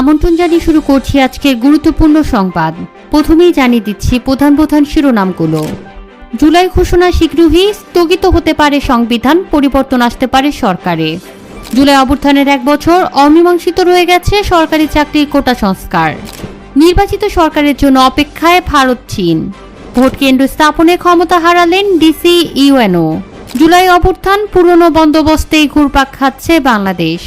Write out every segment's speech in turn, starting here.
আমন্ত্রণ জানিয়ে শুরু করছি আজকের গুরুত্বপূর্ণ সংবাদ। প্রথমেই জানিয়ে দিচ্ছি প্রধান প্রধান শিরোনামগুলো। জুলাই ঘোষণা শীঘ্রই স্থগিত হতে পারে সংবিধান, পরিবর্তন আসতে পারে সরকারে। জুলাই অভ্যুত্থানের এক বছর অমীমাংসিত রয়ে গেছে সরকারি চাকরির কোটা সংস্কার। নির্বাচিত সরকারের জন্য অপেক্ষায় ভারত চীন। ভোট কেন্দ্র স্থাপনে ক্ষমতা হারালেন ডিসি ইউএনও। জুলাই অভ্যুত্থান পুরনো বন্দোবস্তেই ঘুরপাক খাচ্ছে বাংলাদেশ।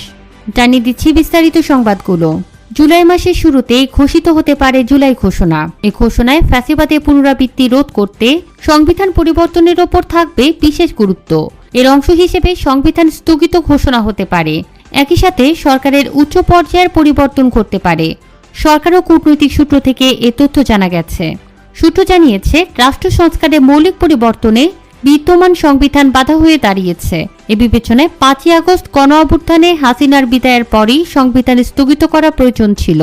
জানিয়ে দিচ্ছি বিস্তারিত সংবাদগুলো। জুলাই মাসের শুরুতেই ঘোষিত হতে পারে জুলাই ঘোষণা। এ ঘোষণায় ফ্যাসিবাদের পুনরাবৃত্তি রোধ করতে সংবিধান পরিবর্তনের ওপর থাকবে বিশেষ গুরুত্ব। এর অংশ হিসেবে সংবিধান স্থগিত ঘোষণা হতে পারে। একই সাথে সরকারের উচ্চ পর্যায়ের পরিবর্তন করতে পারে। সরকার ও কূটনৈতিক সূত্র থেকে এ তথ্য জানা গেছে। সূত্র জানিয়েছে, রাষ্ট্র সংস্কারের মৌলিক পরিবর্তনে বিদ্যমান সংবিধান বাধা হয়ে দাঁড়িয়েছে। এ বিবেচনায় পাঁচই আগস্ট গণ অভ্যুত্থানে হাসিনার বিদায়ের পরই সংবিধান স্থগিত করা প্রয়োজন ছিল।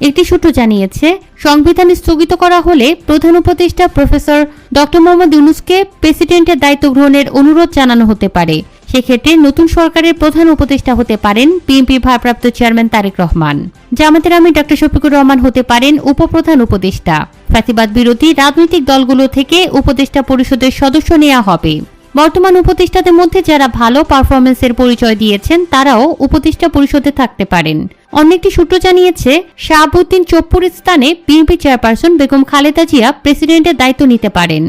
একটি সূত্র জানিয়েছে, সংবিধান স্থগিত করা হলে প্রধান উপদেষ্টা প্রফেসর ড মোহাম্মদ ইউনুসকে প্রেসিডেন্টের দায়িত্ব গ্রহণের অনুরোধ জানানো হতে পারে। সেক্ষেত্রে নতুন সরকারের প্রধান উপদেষ্টা হতে পারেন বিএনপি ভারপ্রাপ্ত চেয়ারম্যান তারেক রহমান। জামাতের আমি ডক্টর শফিকুর রহমান হতে পারেন উপপ্রধান উপদেষ্টা। ফ্যাসিবাদ বিরোধী রাজনৈতিক দলগুলো থেকে উপদেষ্টা পরিষদের সদস্য নেওয়া হবে। বর্তমান উপদেষ্টাদের মধ্যে যারা ভালো পারফরমেন্সের পরিচয় দিয়েছেন, তারাও উপদেষ্টা পরিষদে থাকতে পারেন। অন্য একটি সূত্র জানিয়েছে, শাহাবুদ্দিন চপ্পুরের স্থানে বিএনপি চেয়ারপারসন বেগম খালেদা জিয়া প্রেসিডেন্টের দায়িত্ব নিতে পারেন।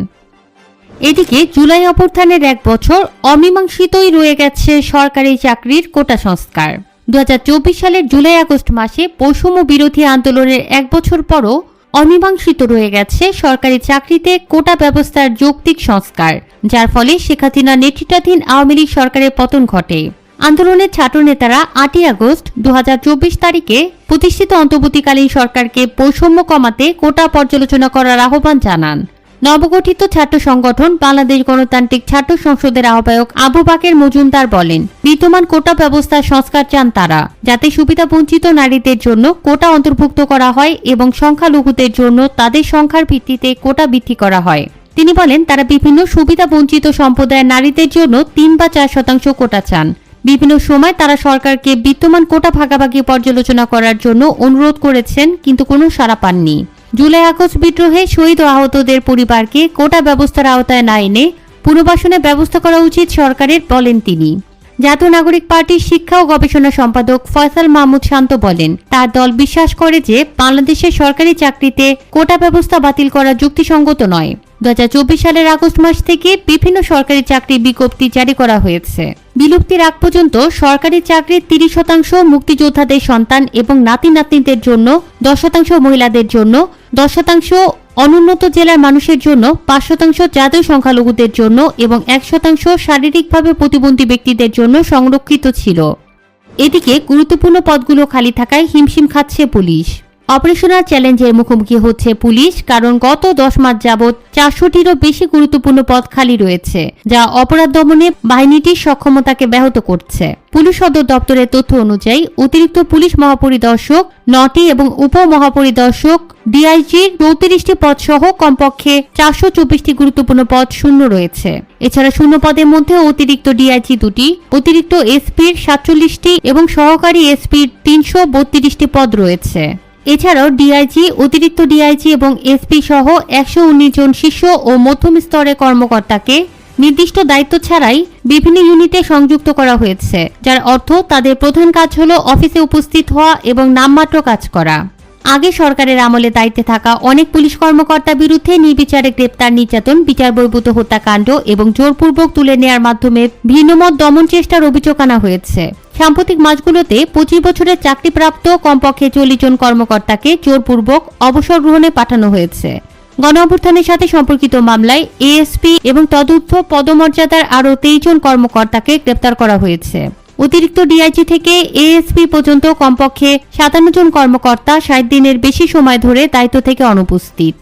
এদিকে জুলাই অভ্যুত্থানের এক বছর অমীমাংসিতই রয়ে গেছে সরকারি চাকরির কোটা সংস্কার। দু হাজার চব্বিশ সালের জুলাই আগস্ট মাসে বৈষম্য বিরোধী আন্দোলনের এক বছর পরও অমীমাংসিত রয়ে গেছে সরকারি চাকরিতে কোটা ব্যবস্থার যৌক্তিক সংস্কার, যার ফলে শেখ নেতৃত্বাধীন আওয়ামী লীগ সরকারের পতন ঘটে। আন্দোলনের ছাত্র নেতারা আটই আগস্ট দু হাজার চব্বিশ তারিখে প্রতিষ্ঠিত অন্তর্বর্তীকালীন সরকারকে বৈষম্য কমাতে কোটা পর্যালোচনা করার আহ্বান জানান। নবগঠিত ছাত্র সংগঠন বাংলাদেশ গণতান্ত্রিক ছাত্র সংসদের আহ্বায়ক আবু বাকের মজুমদার বলেন, বিদ্যমান কোটা ব্যবস্থার সংস্কার চান তারা, যাতে সুবিধা বঞ্চিত নারীদের জন্য কোটা অন্তর্ভুক্ত করা হয় এবং সংখ্যালঘুদের জন্য তাদের সংখ্যার ভিত্তিতে কোটা বৃদ্ধি করা হয়। তিনি বলেন, তারা বিভিন্ন সুবিধা বঞ্চিত সম্প্রদায়ের নারীদের জন্য তিন বা চার শতাংশ কোটা চান। বিভিন্ন সময় তারা সরকারকে বিদ্যমান কোটা ভাগাভাগি পর্যালোচনা করার জন্য অনুরোধ করেছেন, কিন্তু কোনো সাড়া পাননি। জুলাই আগস্ট বিদ্রোহে শহীদ ও আহতদের পরিবারকে কোটা ব্যবস্থার আওতায় না এনে পুনর্বাসনের ব্যবস্থা করা উচিত সরকারের বলেন তিনি। জাতীয় নাগরিক পার্টির শিক্ষা ও গবেষণা সম্পাদক ফয়সাল মাহমুদ শান্ত বলেন, তার দল বিশ্বাস করে যে বাংলাদেশের সরকারি চাকরিতে কোটা ব্যবস্থা বাতিল করা যুক্তিসঙ্গত নয়। দু সালের আগস্ট মাস থেকে বিভিন্ন সরকারি চাকরি বিজ্ঞপ্তি জারি করা হয়েছে। বিলুপ্তির আগ পর্যন্ত সরকারি চাকরির তিরিশ শতাংশ মুক্তিযোদ্ধাদের সন্তান এবং নাতি নাতনিদের জন্য দশ শতাংশ মহিলাদের জন্য দশ শতাংশ অনুন্নত জেলার মানুষের জন্য পাঁচ শতাংশ জাতীয় সংখ্যালঘুদের জন্য এবং এক শতাংশ শারীরিকভাবে প্রতিবন্ধী ব্যক্তিদের জন্য সংরক্ষিত ছিল। এদিকে গুরুত্বপূর্ণ পদগুলো খালি থাকায় হিমশিম খাচ্ছে পুলিশ। অপারেশনাল চ্যালেঞ্জের মুখোমুখি হচ্ছে পুলিশ, কারণ গত দশ মাস যাবৎ চারশোটিরও বেশি গুরুত্বপূর্ণ পদ খালি রয়েছে, যা অপরাধ দমনে বাহিনীটির সক্ষমতাকে ব্যাহত করছে। পুলিশ সদর দপ্তরের তথ্য অনুযায়ী, অতিরিক্ত পুলিশ মহাপরিদর্শক, নটি এবং উপ মহাপরিদর্শক ডিআইজির চৌত্রিশটি পদ সহ কমপক্ষে চারশো চব্বিশটি গুরুত্বপূর্ণ পদ শূন্য রয়েছে। এছাড়া শূন্য পদের মধ্যে অতিরিক্ত ডিআইজি দুটি, অতিরিক্ত এসপির সাতচল্লিশটি এবং সহকারী এসপির তিনশো বত্রিশটি পদ রয়েছে। এছাড়াও ডিআইজি অতিরিক্ত ডিআইজি এবং এসপি সহ একশো উনিশ জন শিষ্য ও মধ্যম স্তরের কর্মকর্তাকে নির্দিষ্ট দায়িত্ব ছাড়াই বিভিন্ন ইউনিটে সংযুক্ত করা হয়েছে, যার অর্থ তাদের প্রধান কাজ হল অফিসে উপস্থিত হওয়া এবং নামমাত্র কাজ করা। আগে সরকারের আমলে দায়িত্বে থাকা অনেক পুলিশ কর্মকর্তার বিরুদ্ধে নির্বিচারে গ্রেপ্তার নির্যাতন বিচার বহির্ভূত হত্যাকাণ্ড এবং জোরপূর্বক তুলে নেয়ার মাধ্যমে ভিন্নমত দমন চেষ্টার অভিযোগ আনা হয়েছে। সাম্প্রতিক মাসগুলোতে পঁচিশ বছরের চাকরিপ্রাপ্ত কমপক্ষে চল্লিশ জন কর্মকর্তাকে জোরপূর্বক অবসর গ্রহণে পাঠানো হয়েছে। গণ অভ্যুত্থানের সাথে সম্পর্কিত মামলায় এএসপি এবং তদূর্ধ্ব পদমর্যাদার আরও তেইশ জন কর্মকর্তাকে গ্রেপ্তার করা হয়েছে। অতিরিক্ত ডিআইজি থেকে এএসপি পর্যন্ত কমপক্ষে সাতান্ন জন কর্মকর্তা ষাট দিনের বেশি সময় ধরে দায়িত্ব থেকে অনুপস্থিত।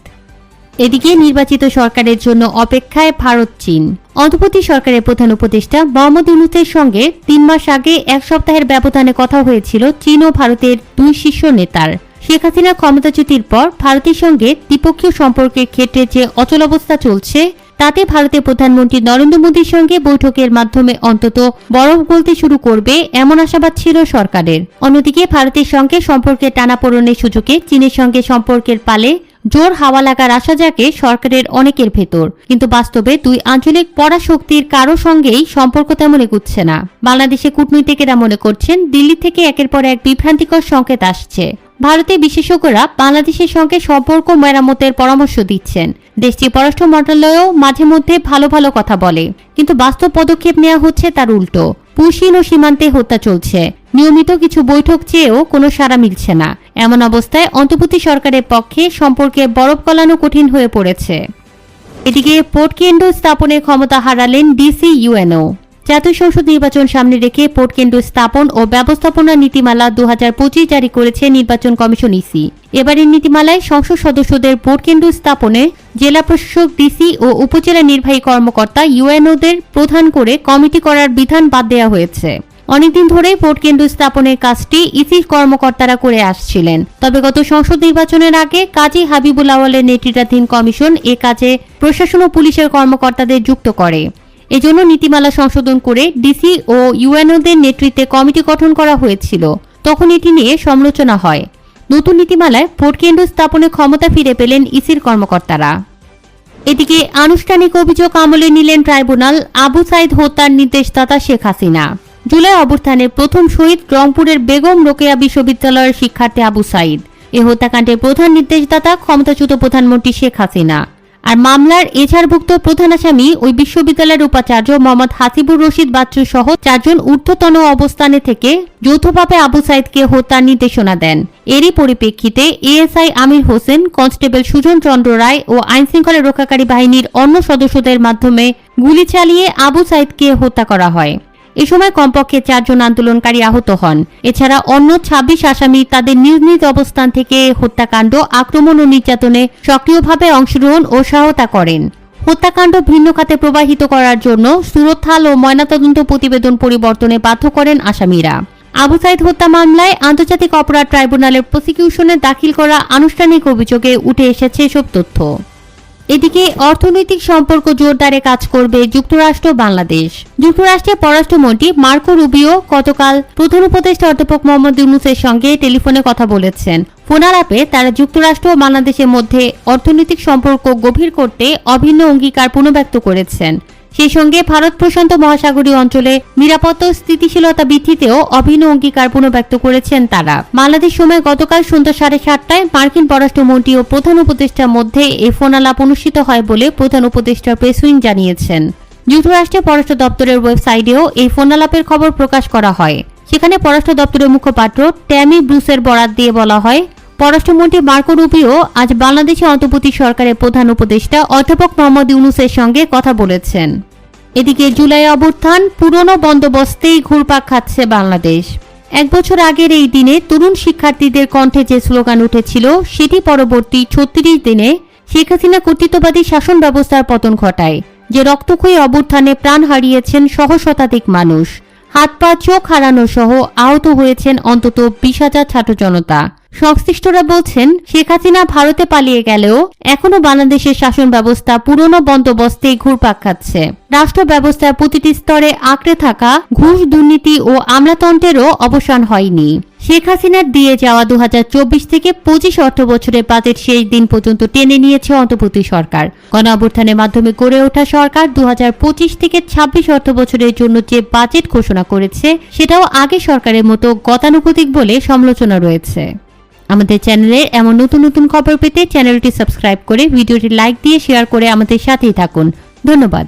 এদিকে নির্বাচিত সরকারের জন্য অপেক্ষায় ভারত চীন। অন্তর্বর্তী সরকারের প্রধান উপদেষ্টা মোহাম্মদ ইউনুসের সঙ্গে তিন মাস আগে এক সপ্তাহের ব্যবধানে কথা হয়েছিল চীন ও ভারতের দুই শীর্ষ নেতার। শেখ হাসিনার ক্ষমতাচ্যুতির পর ভারতের সঙ্গে দ্বিপক্ষীয় সম্পর্কের ক্ষেত্রে যে অচলাবস্থা চলছে, তাতে ভারতের প্রধানমন্ত্রী নরেন্দ্র মোদীর সঙ্গে বৈঠকের মাধ্যমে অন্তত বরফ গলতে শুরু করবে এমন আশাবাদ ছিল সরকারের। অন্যদিকে ভারতের সঙ্গে সম্পর্কের টানাপোড়েনের সুযোগে চীনের সঙ্গে সম্পর্কের পালে জোর হাওয়া লাগার আশা জাগে সরকারের অনেকের ভেতর। কিন্তু বাস্তবে দুই আঞ্চলিক পরাশক্তির কারও সঙ্গেই সম্পর্ক তেমন এগুচ্ছে না। বাংলাদেশে কূটনীতিকেরা মনে করছেন, দিল্লি থেকে একের পর এক বিভ্রান্তিকর সংকেত আসছে। ভারতের বিশেষজ্ঞরা বাংলাদেশের সঙ্গে সম্পর্ক মেরামতের পরামর্শ দিচ্ছেন। দেশটির পররাষ্ট্র মন্ত্রণালয়ও মাঝে মধ্যে ভালো ভালো কথা বলে। কিন্তু বাস্তব পদক্ষেপ নেওয়া হচ্ছে তার উল্টো। পুশিন ও সীমান্তে হত্যা চলছে। নিয়মিত কিছু বৈঠক চেয়েও কোনো সাড়া মিলছে না। এমন অবস্থায় অন্তর্বর্তী সরকারের পক্ষে সম্পর্কে বরফ গলানো কঠিন হয়ে পড়েছে। এদিকে পোর্ট কেন্দ্র স্থাপনের ক্ষমতা হারালেন ডিসি ইউএনও। জাতীয় সংসদ নির্বাচন সামনে রেখে পোর্ট কেন্দ্র স্থাপন ও ব্যবস্থাপনা নীতিমালা দু হাজার পঁচিশ জারি করেছে নির্বাচন কমিশন ইসি। এবারের নীতিমালায় সংসদ সদস্যদের ভোট কেন্দ্র স্থাপনে জেলা প্রশাসক, ডিসি ও উপজেলা নির্বাহী কর্মকর্তা ইউএনওদের প্রধান করে কমিটি করার বিধান বাদ দেওয়া হয়েছে। অনেকদিন ধরেই ভোট কেন্দ্র স্থাপনের কাজটি ইসির কর্মকর্তারা করে আসছিলেন। তবে গত সংসদ নির্বাচনের আগে কাজী হাবিবুল আওয়ালের নেতৃত্বাধীন কমিশন এ কাজে প্রশাসন ও পুলিশের কর্মকর্তাদের যুক্ত করে। এজন্য নীতিমালা সংশোধন করে ডিসি ও ইউএনওদের নেতৃত্বে কমিটি গঠন করা হয়েছিল। তখন এটি নিয়ে সমালোচনা হয়। নতুন নীতিমালায় ভোট কেন্দ্র স্থাপনের ক্ষমতা ফিরে পেলেন ইসির কর্মকর্তারা। এদিকে আনুষ্ঠানিক অভিযোগ আমলে নিলেন ট্রাইব্যুনাল আবু সাইদ হত্যার নির্দেশদাতা শেখ হাসিনা। জুলাই অবস্থানে প্রথম শহীদ রংপুরের বেগম রোকেয়া বিশ্ববিদ্যালয়ের শিক্ষার্থী আবু সাইদ। এ হত্যাকাণ্ডের প্রধান নির্দেশদাতা ক্ষমতাচ্যুত প্রধানমন্ত্রী শেখ হাসিনা। আর মামলার এছাড়ভুক্ত প্রধান আসামি ওই বিশ্ববিদ্যালয়ের উপাচার্য মোহাম্মদ হাসিবুর রশিদ বাচ্চু সহ চারজন ঊর্ধ্বতন অবস্থানে থেকে যৌথভাবে আবু সাইদকে হত্যার নির্দেশনা দেন। এরই পরিপ্রেক্ষিতে এএসআই আমির হোসেন, কনস্টেবল সুজন চন্দ্র রায় ও আইনশৃঙ্খলা রক্ষাকারী বাহিনীর অন্য সদস্যদের মাধ্যমে গুলি চালিয়ে আবু সাইদকে হত্যা করা হয়। এ সময় কমপক্ষে চারজন আন্দোলনকারী আহত হন। এছাড়া অন্য ২৬ আসামি তাদের নিজ নিজ অবস্থান থেকে হত্যাকাণ্ড, আক্রমণ ও নির্যাতনে সক্রিয়ভাবে অংশগ্রহণ ও সহায়তা করেন। হত্যাকাণ্ড ভিন্ন খাতে প্রবাহিত করার জন্য সুরতহাল ও ময়নাতদন্ত প্রতিবেদন পরিবর্তনে বাধ্য করেন আসামিরা। আবু সাইদ হত্যা মামলায় আন্তর্জাতিক অপরাধ ট্রাইব্যুনালের প্রসিকিউশনে দাখিল করা আনুষ্ঠানিক অভিযোগে উঠে এসেছে এসব তথ্য। এদিকে অর্থনৈতিক সম্পর্ক জোরদারে কাজ করবে যুক্তরাষ্ট্র বাংলাদেশ। যুক্তরাষ্ট্রের পররাষ্ট্রমন্ত্রী মার্কো রুবিও গতকাল প্রধান উপদেষ্টা অধ্যাপক মোহাম্মদ ইউনুসের সঙ্গে টেলিফোনে কথা বলেছেন। ফোনালাপে তারা যুক্তরাষ্ট্র ও বাংলাদেশের মধ্যে অর্থনৈতিক সম্পর্ক গভীর করতে অভিন্ন অঙ্গীকার পুনর্ব্যক্ত করেছেন। সেই সঙ্গে ভারত প্রশান্ত মহাসাগরীয় অঞ্চলে নিরাপত্তা স্থিতিশীলতা বৃদ্ধিতেও অভিন্ন অঙ্গীকার পুনর্ব্যক্ত করেছেন তারা। বাংলাদেশ সময় গতকাল সন্ধ্যা সাড়ে সাতটায় মার্কিন পররাষ্ট্রমন্ত্রী ও প্রধান উপদেষ্টার মধ্যে এই ফোনালাপ অনুষ্ঠিত হয় বলে প্রধান উপদেষ্টা প্রেসউইং জানিয়েছেন। যুক্তরাষ্ট্রের পররাষ্ট্র দপ্তরের ওয়েবসাইটেও এই ফোনালাপের খবর প্রকাশ করা হয়। সেখানে পররাষ্ট্র দপ্তরের মুখপাত্র ট্যামি ব্রুসের বরাত দিয়ে বলা হয়, পররাষ্ট্রমন্ত্রী মার্কো রুবিও আজ বাংলাদেশে অন্তর্বর্তী সরকারের প্রধান উপদেষ্টা অধ্যাপক মোহাম্মদ ইউনুসের সঙ্গে কথা বলেছেন। এদিকে জুলাই অভ্যুত্থান, পুরনো বন্দোবস্তেই ঘুরপাক খাচ্ছে বাংলাদেশ। এক বছর আগের এই দিনে তরুণ শিক্ষার্থীদের কণ্ঠে যে স্লোগান উঠেছিল, সেটি পরবর্তী ছত্রিশ দিনে শেখ হাসিনা কর্তৃত্ববাদী শাসন ব্যবস্থার পতন ঘটায়, যে রক্তক্ষয়ী অভ্যুত্থানে প্রাণ হারিয়েছেন সহ শতাধিক মানুষ। হাত পা চোখ হারানো সহ আহত হয়েছেন অন্তত বিশ হাজার ছাত্র জনতা। সংশ্লিষ্টরা বলছেন, শেখ হাসিনা ভারতে পালিয়ে গেলেও এখনও বাংলাদেশের শাসন ব্যবস্থা পুরনো বন্দোবস্তে ঘুরপাক খাচ্ছে। রাষ্ট্র ব্যবস্থার প্রতিটি স্তরে আঁকড়ে থাকা ঘুষ, দুর্নীতি ও আমলাতন্ত্রেরও অবসান হয়নি। শেখ হাসিনার দিয়ে যাওয়া দু হাজার চব্বিশ থেকে পঁচিশ অর্থ বছরের বাজেট শেষ দিন পর্যন্ত টেনে নিয়েছে অন্তর্বর্তী সরকার। গণ মাধ্যমে গড়ে ওঠা সরকার দু হাজার পঁচিশ থেকে ছাব্বিশ অর্থ বছরের জন্য যে বাজেট ঘোষণা করেছে, সেটাও আগে সরকারের মতো গতানুগতিক বলে সমালোচনা রয়েছে। আমাদের চ্যানেলের এমন নতুন নতুন খবর পেতে চ্যানেলটি সাবস্ক্রাইব করে ভিডিওটি লাইক দিয়ে শেয়ার করে আমাদের সাথেই থাকুন। ধন্যবাদ।